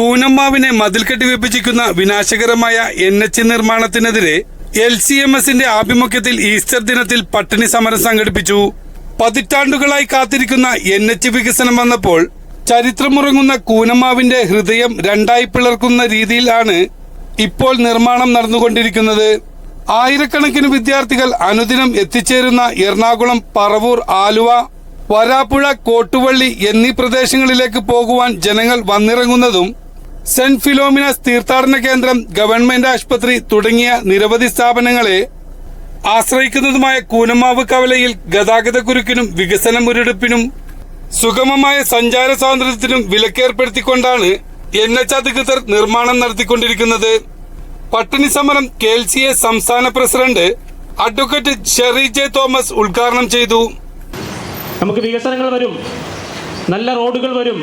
കൂനമ്മാവിനെ മതിൽക്കെട്ടി കെട്ടിവെപ്പിച്ചിരിക്കുന്ന വിനാശകരമായ എൻ എച്ച് നിർമ്മാണത്തിനെതിരെ എൽ സി എം എസിന്റെ ആഭിമുഖ്യത്തിൽ ഈസ്റ്റർ ദിനത്തിൽ പട്ടിണി സമരം സംഘടിപ്പിച്ചു. പതിറ്റാണ്ടുകളായി കാത്തിരിക്കുന്ന എൻ എച്ച് വികസനം വന്നപ്പോൾ ചരിത്രമുറങ്ങുന്ന കൂനമ്മാവിന്റെ ഹൃദയം രണ്ടായി പിളർക്കുന്ന രീതിയിലാണ് ഇപ്പോൾ നിർമ്മാണം നടന്നുകൊണ്ടിരിക്കുന്നത്. ആയിരക്കണക്കിന് വിദ്യാർത്ഥികൾ അനുദിനം എത്തിച്ചേരുന്ന എറണാകുളം പറവൂർ ആലുവ വരാപ്പുഴ കോട്ടുവള്ളി എന്നീ പ്രദേശങ്ങളിലേക്ക് പോകുവാൻ ജനങ്ങൾ വന്നിറങ്ങുന്നതും സെന്റ് ഫിലോമിനസ് തീർത്ഥാടന കേന്ദ്രം ഗവൺമെന്റ് ആശുപത്രി തുടങ്ങിയ നിരവധി സ്ഥാപനങ്ങളെ ആശ്രയിക്കുന്നതുമായ കൂനമാവ് കവലയിൽ ഗതാഗതക്കുരുക്കിനും വികസന മുരടിപ്പിനും സുഗമമായ സഞ്ചാര സ്വാതന്ത്ര്യത്തിനും വിലക്കേർപ്പെടുത്തിക്കൊണ്ടാണ് എൻ എച്ച് അധികൃതർ നിർമ്മാണം നടത്തിക്കൊണ്ടിരിക്കുന്നത്. പട്ടിണി സമരം കെ എൽ സി എ സംസ്ഥാന president advocate Sherry J Thomas ഉദ്ഘാടനം ചെയ്തു. നമുക്ക് വികസനങ്ങൾ വരും. നല്ല റോഡുകൾ വരും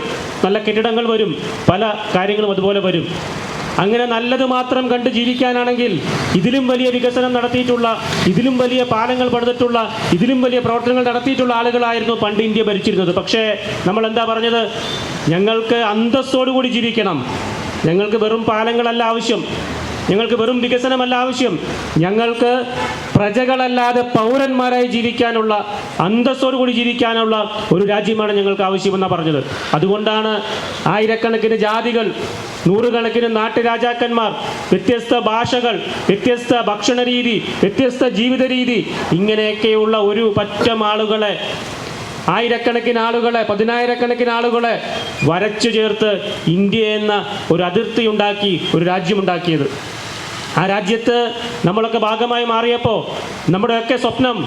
നല്ല കെട്ടിടങ്ങൾ വരും പല കാര്യങ്ങളും അതുപോലെ വരും. അങ്ങനെ നല്ലത് മാത്രം കണ്ട് ജീവിക്കാനാണെങ്കിൽ ഇതിലും വലിയ വികസനം നടത്തിയിട്ടുള്ള ഇതിലും വലിയ പാലങ്ങൾ പണിതിട്ടുള്ള ഇതിലും വലിയ പ്രവർത്തനങ്ങൾ നടത്തിയിട്ടുള്ള ആളുകളായിരുന്നു പണ്ട് ഇന്ത്യ ഭരിച്ചിരുന്നത്. പക്ഷേ നമ്മൾ എന്താ പറഞ്ഞത്? ഞങ്ങൾക്ക് അന്തസ്സോടുകൂടി ജീവിക്കണം. ഞങ്ങൾക്ക് വെറും പാലങ്ങളല്ല ആവശ്യം. ഞങ്ങൾക്ക് വെറും വികസനമല്ല ആവശ്യം. ഞങ്ങൾക്ക് പ്രജകളല്ലാതെ പൗരന്മാരായി ജീവിക്കാനുള്ള അന്തസ്സോടുകൂടി ജീവിക്കാനുള്ള ഒരു രാജ്യമാണ് ഞങ്ങൾക്ക് ആവശ്യമെന്നാണ് പറഞ്ഞത്. അതുകൊണ്ടാണ് ആയിരക്കണക്കിന് ജാതികൾ നൂറുകണക്കിന് നാട്ടുരാജാക്കന്മാർ വ്യത്യസ്ത ഭാഷകൾ വ്യത്യസ്ത ഭക്ഷണ രീതി വ്യത്യസ്ത ജീവിത രീതി ഇങ്ങനെയൊക്കെയുള്ള ഒരു പറ്റം ആളുകളെ ആയിരക്കണക്കിന് ആളുകളെ പതിനായിരക്കണക്കിന് ആളുകളെ വരച്ചു ചേർത്ത് ഇന്ത്യ എന്ന ഒരു അതിർത്തി ഉണ്ടാക്കി ഒരു രാജ്യമുണ്ടാക്കിയത്. ആ രാജ്യത്ത് നമ്മളൊക്കെ ഭാഗമായി മാറിയപ്പോൾ നമ്മുടെയൊക്കെ സ്വപ്നം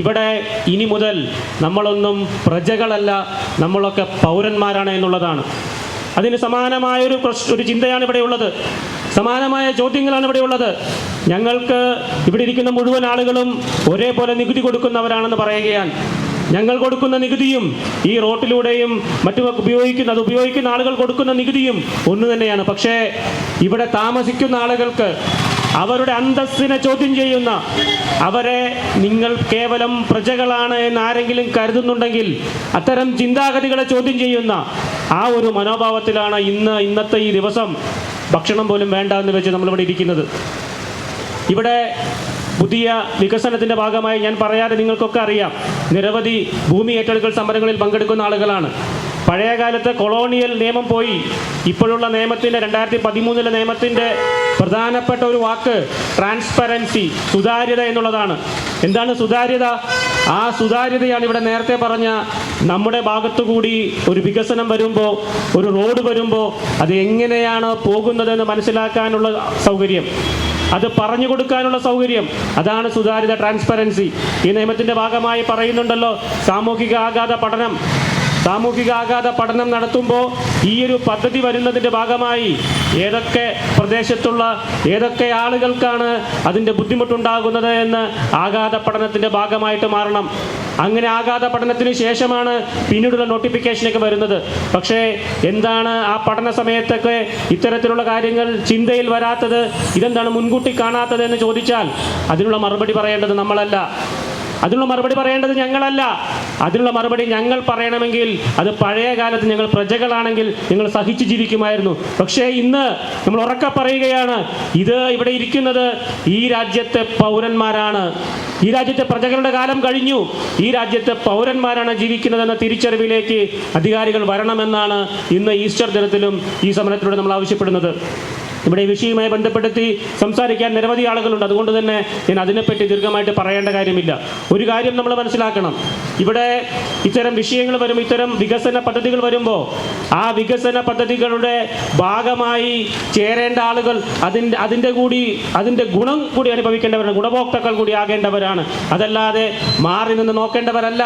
ഇവിടെ ഇനി മുതൽ നമ്മളൊന്നും പ്രജകളല്ല നമ്മളൊക്കെ പൗരന്മാരാണ് എന്നുള്ളതാണ്. അതിന് സമാനമായൊരു പ്രശ് ഒരു ചിന്തയാണ് ഇവിടെ ഉള്ളത്. സമാനമായ ചോദ്യങ്ങളാണ് ഇവിടെ ഉള്ളത്. ഞങ്ങൾക്ക് ഇവിടെ ഇരിക്കുന്ന മുഴുവൻ ആളുകളും ഒരേപോലെ നികുതി കൊടുക്കുന്നവരാണെന്ന് പറയുകയാണ്. ഞങ്ങൾ കൊടുക്കുന്ന നികുതിയും ഈ റോട്ടിലൂടെയും മറ്റുമൊക്കെ ഉപയോഗിക്കുന്ന അത് ഉപയോഗിക്കുന്ന ആളുകൾ കൊടുക്കുന്ന നികുതിയും ഒന്ന് തന്നെയാണ്. പക്ഷേ ഇവിടെ താമസിക്കുന്ന ആളുകൾക്ക് അവരുടെ അന്തസ്സിനെ ചോദ്യം ചെയ്യുന്ന അവരെ നിങ്ങൾ കേവലം പ്രജകളാണ് എന്ന് ആരെങ്കിലും കരുതുന്നുണ്ടെങ്കിൽ അത്തരം ചിന്താഗതികളെ ചോദ്യം ചെയ്യുന്ന ആ ഒരു മനോഭാവത്തിലാണ് ഇന്ന് ഇന്നത്തെ ഈ ദിവസം ഭക്ഷണം പോലും വേണ്ട എന്ന് വെച്ച് നമ്മളിവിടെ ഇരിക്കുന്നത്. ഇവിടെ പുതിയ വികസനത്തിന്റെ ഭാഗമായി ഞാൻ പറയാതെ നിങ്ങൾക്കൊക്കെ അറിയാം. നിരവധി ഭൂമി ഏറ്റെടുക്കൽ സമരങ്ങളിൽ പങ്കെടുക്കുന്ന ആളുകളാണ്. പഴയ കാലത്തെ കൊളോണിയൽ നിയമം പോയി. ഇപ്പോഴുള്ള നിയമത്തിന്റെ രണ്ടായിരത്തി പതിമൂന്നിലെ നിയമത്തിന്റെ പ്രധാനപ്പെട്ട ഒരു വാക്ക് ട്രാൻസ്പെറൻസി സുതാര്യത എന്നുള്ളതാണ്. എന്താണ് സുതാര്യത? ആ സുതാര്യതയാണ് ഇവിടെ നേരത്തെ പറഞ്ഞ നമ്മുടെ ഭാഗത്തുകൂടി ഒരു വികസനം വരുമ്പോൾ ഒരു റോഡ് വരുമ്പോൾ അത് എങ്ങനെയാണ് പോകുന്നതെന്ന് മനസ്സിലാക്കാനുള്ള സൗകര്യം. അത് പറഞ്ഞു കൊടുക്കാനുള്ള സൗകര്യം. അതാണ് സുതാര്യത ട്രാൻസ്പെറൻസി ഈ നിയമത്തിന്റെ ഭാഗമായി പറയുന്നുണ്ടല്ലോ സാമൂഹിക ആഘാത പഠനം. സാമൂഹിക ആഘാത പഠനം നടത്തുമ്പോൾ ഈ ഒരു പദ്ധതി വരുന്നതിന്റെ ഭാഗമായി ഏതൊക്കെ പ്രദേശത്തുള്ള ഏതൊക്കെ ആളുകൾക്കാണ് അതിന്റെ ബുദ്ധിമുട്ടുണ്ടാകുന്നത് എന്ന് ആഘാത പഠനത്തിന്റെ ഭാഗമായിട്ട് മാറണം. അങ്ങനെ ആഘാത പഠനത്തിന് ശേഷമാണ് പിന്നീടുള്ള നോട്ടിഫിക്കേഷനൊക്കെ വരുന്നത്. പക്ഷേ എന്താണ് ആ പഠന സമയത്തൊക്കെ ഇത്തരത്തിലുള്ള കാര്യങ്ങൾ ചിന്തയിൽ വരാത്തത് ഇതെന്താണ് മുൻകൂട്ടി കാണാത്തത് എന്ന് ചോദിച്ചാൽ അതിനുള്ള മറുപടി പറയേണ്ടത് നമ്മളല്ല. അതിനുള്ള മറുപടി പറയേണ്ടത് ഞങ്ങളല്ല. അതിനുള്ള മറുപടി ഞങ്ങൾ പറയണമെങ്കിൽ അത് പഴയ കാലത്ത് ഞങ്ങൾ പ്രജകളാണെങ്കിൽ ഞങ്ങൾ സഹിച്ചു ജീവിക്കുമായിരുന്നു. പക്ഷേ ഇന്ന് നമ്മൾ ഉറക്ക പറയുകയാണ് ഇത് ഇവിടെ ഇരിക്കുന്നത് ഈ രാജ്യത്തെ പൗരന്മാരാണ്. ഈ രാജ്യത്തെ പ്രജകളുടെ കാലം കഴിഞ്ഞു. ഈ രാജ്യത്തെ പൗരന്മാരാണ് ജീവിക്കുന്നതെന്ന തിരിച്ചറിവിലേക്ക് അധികാരികൾ വരണമെന്നാണ് ഇന്ന് ഈസ്റ്റർ ദിനത്തിലും ഈ സമരത്തിലൂടെ നമ്മൾ ആവശ്യപ്പെടുന്നത്. ഇവിടെ ഈ വിഷയവുമായി ബന്ധപ്പെടുത്തി സംസാരിക്കാൻ നിരവധി ആളുകളുണ്ട്. അതുകൊണ്ട് തന്നെ ഞാൻ അതിനെപ്പറ്റി ദീർഘമായിട്ട് പറയേണ്ട കാര്യമില്ല. ഒരു കാര്യം നമ്മൾ മനസ്സിലാക്കണം. ഇവിടെ ഇത്തരം വിഷയങ്ങൾ വരും ഇത്തരം വികസന പദ്ധതികൾ വരുമ്പോൾ ആ വികസന പദ്ധതികളുടെ ഭാഗമായി ചേരേണ്ട ആളുകൾ അതിന്റെ അതിന്റെ കൂടി അതിന്റെ ഗുണം കൂടി അനുഭവിക്കേണ്ടവരാണ് ഗുണഭോക്താക്കൾ കൂടി ആകേണ്ടവരാണ്. അതല്ലാതെ മാറി നിന്ന് നോക്കേണ്ടവരല്ല.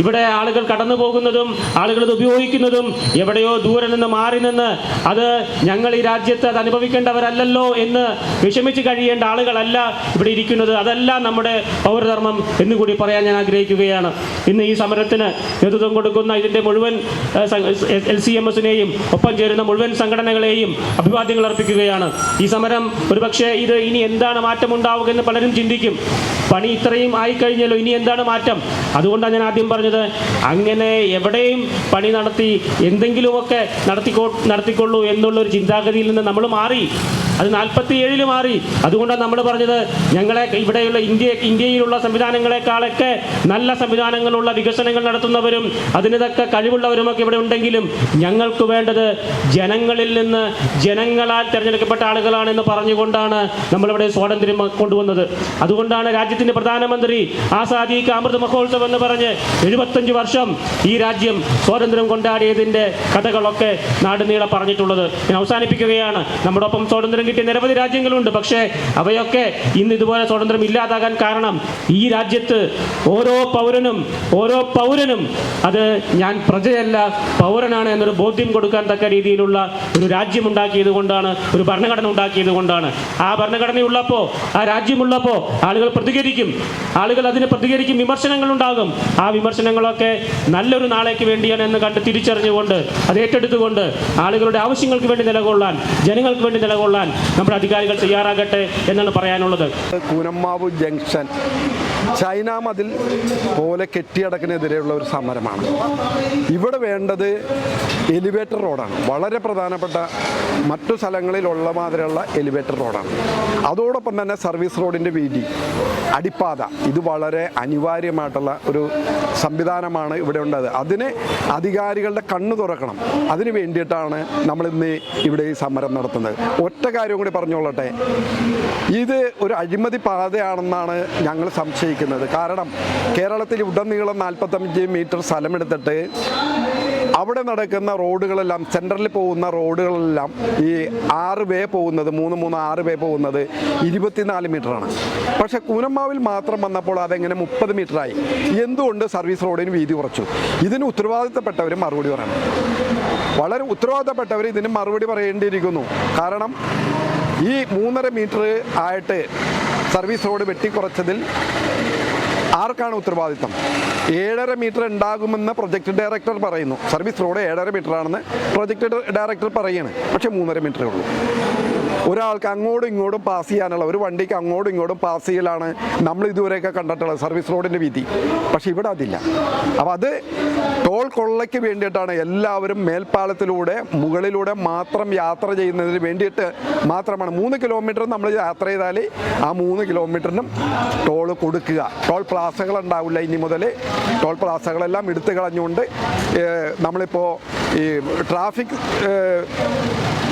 ഇവിടെ ആളുകൾ കടന്നു പോകുന്നതും ആളുകൾ ഇത് ഉപയോഗിക്കുന്നതും എവിടെയോ ദൂരെ നിന്ന് മാറി നിന്ന് അത് ഞങ്ങൾ ഈ രാജ്യത്ത് അത് അനുഭവിക്കേണ്ട ജീവിക്കേണ്ടവരല്ലല്ലോ എന്ന് വിഷമിച്ച് കഴിയേണ്ട ആളുകളല്ല ഇവിടെ ഇരിക്കുന്നത്. അതല്ല നമ്മുടെ പൗരധർമ്മം എന്നുകൂടി പറയാൻ ഞാൻ ആഗ്രഹിക്കുകയാണ്. ഇന്ന് ഈ സമരത്തിന് നേതൃത്വം കൊടുക്കുന്ന ഇതിന്റെ മുഴുവൻ എൽ സി എം എസിനെയും ഒപ്പം ചേരുന്ന മുഴുവൻ സംഘടനകളെയും അഭിവാദ്യങ്ങൾ അർപ്പിക്കുകയാണ്. ഈ സമരം ഒരുപക്ഷെ ഇത് ഇനി എന്താണ് മാറ്റമുണ്ടാവുക എന്ന് പലരും ചിന്തിക്കും. പണി ഇത്രയും ആയിക്കഴിഞ്ഞല്ലോ ഇനി എന്താണ് മാറ്റം? അതുകൊണ്ടാണ് ഞാൻ ആദ്യം പറഞ്ഞത് അങ്ങനെ എവിടെയും പണി നടത്തി എന്തെങ്കിലുമൊക്കെ നടത്തിക്കോ നടത്തിക്കൊള്ളൂ എന്നുള്ള ഒരു ചിന്താഗതിയിൽ നിന്ന് നമ്മൾ മാറി. Peace. അത് നാൽപ്പത്തി ഏഴിൽ മാറി. അതുകൊണ്ടാണ് നമ്മൾ പറഞ്ഞത് ഞങ്ങളെ ഇവിടെയുള്ള ഇന്ത്യ ഇന്ത്യയിലുള്ള സംവിധാനങ്ങളെക്കാളൊക്കെ നല്ല സംവിധാനങ്ങളുള്ള വികസനങ്ങൾ നടത്തുന്നവരും അതിന് കഴിവുള്ളവരുമൊക്കെ ഇവിടെ ഉണ്ടെങ്കിലും ഞങ്ങൾക്ക് വേണ്ടത് ജനങ്ങളിൽ നിന്ന് ജനങ്ങളാൽ തിരഞ്ഞെടുക്കപ്പെട്ട ആളുകളാണെന്ന് പറഞ്ഞുകൊണ്ടാണ് നമ്മളിവിടെ സ്വാതന്ത്ര്യം കൊണ്ടുവന്നത്. അതുകൊണ്ടാണ് രാജ്യത്തിന്റെ പ്രധാനമന്ത്രി ആസാദി അമൃത് മഹോത്സവം എന്ന് പറഞ്ഞ് എഴുപത്തഞ്ച് വർഷം ഈ രാജ്യം സ്വാതന്ത്ര്യം കൊണ്ടാടിയതിന്റെ കഥകളൊക്കെ നാടുനീളെ പറഞ്ഞിട്ടുള്ളത്. ഞാൻ അവസാനിപ്പിക്കുകയാണ്. നമ്മുടെ ഒപ്പം സ്വാതന്ത്ര്യം കിട്ടിയ നിരവധി രാജ്യങ്ങളുണ്ട്. പക്ഷേ അവയൊക്കെ ഇന്ന് ഇതുപോലെ സ്വാതന്ത്ര്യം ഇല്ലാതാകാൻ കാരണം ഈ രാജ്യത്ത് ഓരോ പൗരനും ഓരോ പൗരനും അത് ഞാൻ പ്രജയല്ല പൗരനാണ് എന്നൊരു ബോധ്യം കൊടുക്കാൻ തക്ക രീതിയിലുള്ള ഒരു രാജ്യം ഉണ്ടാക്കിയത് കൊണ്ടാണ് ഒരു ഭരണഘടന ഉണ്ടാക്കിയത് കൊണ്ടാണ്. ആ ഭരണഘടനയുള്ളപ്പോൾ ആ രാജ്യമുള്ളപ്പോൾ ആളുകൾ പ്രതികരിക്കും. ആളുകൾ അതിനെ പ്രതികരിക്കും വിമർശനങ്ങൾ ഉണ്ടാകും. ആ വിമർശനങ്ങളൊക്കെ നല്ലൊരു നാളേക്ക് വേണ്ടിയാണ് എന്ന് കണ്ട് തിരിച്ചറിഞ്ഞുകൊണ്ട് അത് ഏറ്റെടുത്തുകൊണ്ട് ആളുകളുടെ ആവശ്യങ്ങൾക്ക് വേണ്ടി നിലകൊള്ളാൻ ജനങ്ങൾക്ക് വേണ്ടി നിലകൊള്ളാൻ നമ്മുടെ അധികാരികൾ തയ്യാറാകട്ടെ എന്നാണ് പറയാനുള്ളത്. കൂനമ്മാവ് ജംഗ്ഷൻ. ചൈന മതിൽ പോലെ കെട്ടിയടക്കിനെതിരെയുള്ള ഒരു സമരമാണ്. ഇവിടെ വേണ്ടത് എലിവേറ്റർ റോഡാണ് വളരെ പ്രധാനപ്പെട്ട മറ്റു സ്ഥലങ്ങളിലുള്ള മാതിരിയുള്ള എലിവേറ്റർ റോഡാണ് അതോടൊപ്പം തന്നെ സർവീസ് റോഡിന്റെ വീതി അടിപ്പാത ഇത് വളരെ അനിവാര്യമായിട്ടുള്ള ഒരു സംവിധാനമാണ് ഇവിടെ ഉള്ളത്. അതിന് അധികാരികളുടെ കണ്ണു തുറക്കണം. അതിന് വേണ്ടിയിട്ടാണ് നമ്മളിന്ന് ഇവിടെ ഈ സമരം നടത്തുന്നത്. ഒറ്റ കാര്യം കൂടി പറഞ്ഞോളട്ടെ. ഇത് ഒരു അഴിമതി പാതയാണെന്നാണ് ഞങ്ങൾ സംശയിക്കുന്നത് കാരണം കേരളത്തിൽ ഉടനീളം നാൽപ്പത്തഞ്ച് മീറ്റർ സ്ഥലമെടുത്തിട്ട് അവിടെ നടക്കുന്ന റോഡുകളെല്ലാം സെൻട്രലിൽ പോകുന്ന റോഡുകളെല്ലാം ഈ ആറ് വേ പോകുന്നത് മൂന്ന് മൂന്ന് ആറ് വേ പോകുന്നത് ഇരുപത്തിനാല് മീറ്ററാണ്. പക്ഷേ കൂനമ്മാവിൽ മാത്രം വന്നപ്പോൾ അതെങ്ങനെ മുപ്പത് മീറ്ററായി? എന്തുകൊണ്ട് സർവീസ് റോഡിന് വീതി കുറച്ചു? ഇതിന് ഉത്തരവാദിത്തപ്പെട്ടവർ മറുപടി പറയണം. വളരെ ഉത്തരവാദിത്തപ്പെട്ടവർ ഇതിന് മറുപടി പറയേണ്ടിയിരിക്കുന്നു. കാരണം ഈ മൂന്നര മീറ്റർ ആയിട്ട് സർവീസ് റോഡ് വെട്ടിക്കുറച്ചതിൽ ആർക്കാണ് ഉത്തരവാദിത്തം ഏഴര മീറ്റർ ഉണ്ടാകുമെന്ന് പ്രൊജക്ട് ഡയറക്ടർ പറയുന്നു. സർവീസ് റോഡ് ഏഴര മീറ്റർ ആണെന്ന് പ്രൊജക്ട് ഡയറക്ടർ പറയുകയാണ് പക്ഷേ മൂന്നര മീറ്ററേ ഉള്ളൂ. ഒരാൾക്ക് അങ്ങോട്ടും ഇങ്ങോട്ടും പാസ് ചെയ്യാനുള്ള ഒരു വണ്ടിക്ക് അങ്ങോട്ടും ഇങ്ങോട്ടും പാസ് ചെയ്യലാണ് നമ്മൾ ഇതുവരെയൊക്കെ കണ്ടിട്ടുള്ളത് സർവീസ് റോഡിന്റെ വീതി പക്ഷേ ഇവിടെ അതില്ല. അപ്പോൾ അത് ടോൾ കൊള്ളയ്ക്ക് വേണ്ടിയിട്ടാണ് എല്ലാവരും മേൽപ്പാലത്തിലൂടെ മുകളിലൂടെ മാത്രം യാത്ര ചെയ്യുന്നതിന് വേണ്ടിയിട്ട് മാത്രമാണ്. മൂന്ന് കിലോമീറ്റർ നമ്മൾ യാത്ര ചെയ്താൽ ആ മൂന്ന് കിലോമീറ്ററിനും ടോൾ കൊടുക്കുക. ടോൾ പ്ലാസകൾ ഉണ്ടാവില്ല ഇനി മുതൽ. ടോൾ പ്ലാസകളെല്ലാം എടുത്തു കളഞ്ഞുകൊണ്ട് നമ്മളിപ്പോൾ ഈ ട്രാഫിക്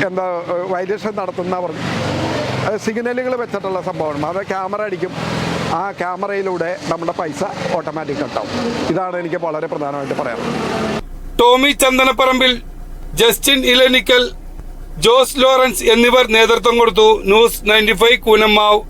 എന്താ വൈലേഷൻ നടത്തുന്നവർ സിഗ്നലുകൾ വെച്ചിട്ടുള്ള സംഭവമാണ്. അത് ക്യാമറ അടിക്കും. ആ ക്യാമറയിലൂടെ നമ്മുടെ പൈസ ഓട്ടോമാറ്റിക് കട്ടാവും ഇതാണ് എനിക്ക് വളരെ പ്രധാനമായിട്ട് പറയാം ടോമി ചന്ദനപ്പറമ്പിൽ ജസ്റ്റിൻ ഇലനിക്കൽ ജോസ് ലോറൻസ് എന്നിവർ നേതൃത്വം കൊടുത്തു. News ninety five Koonammavu.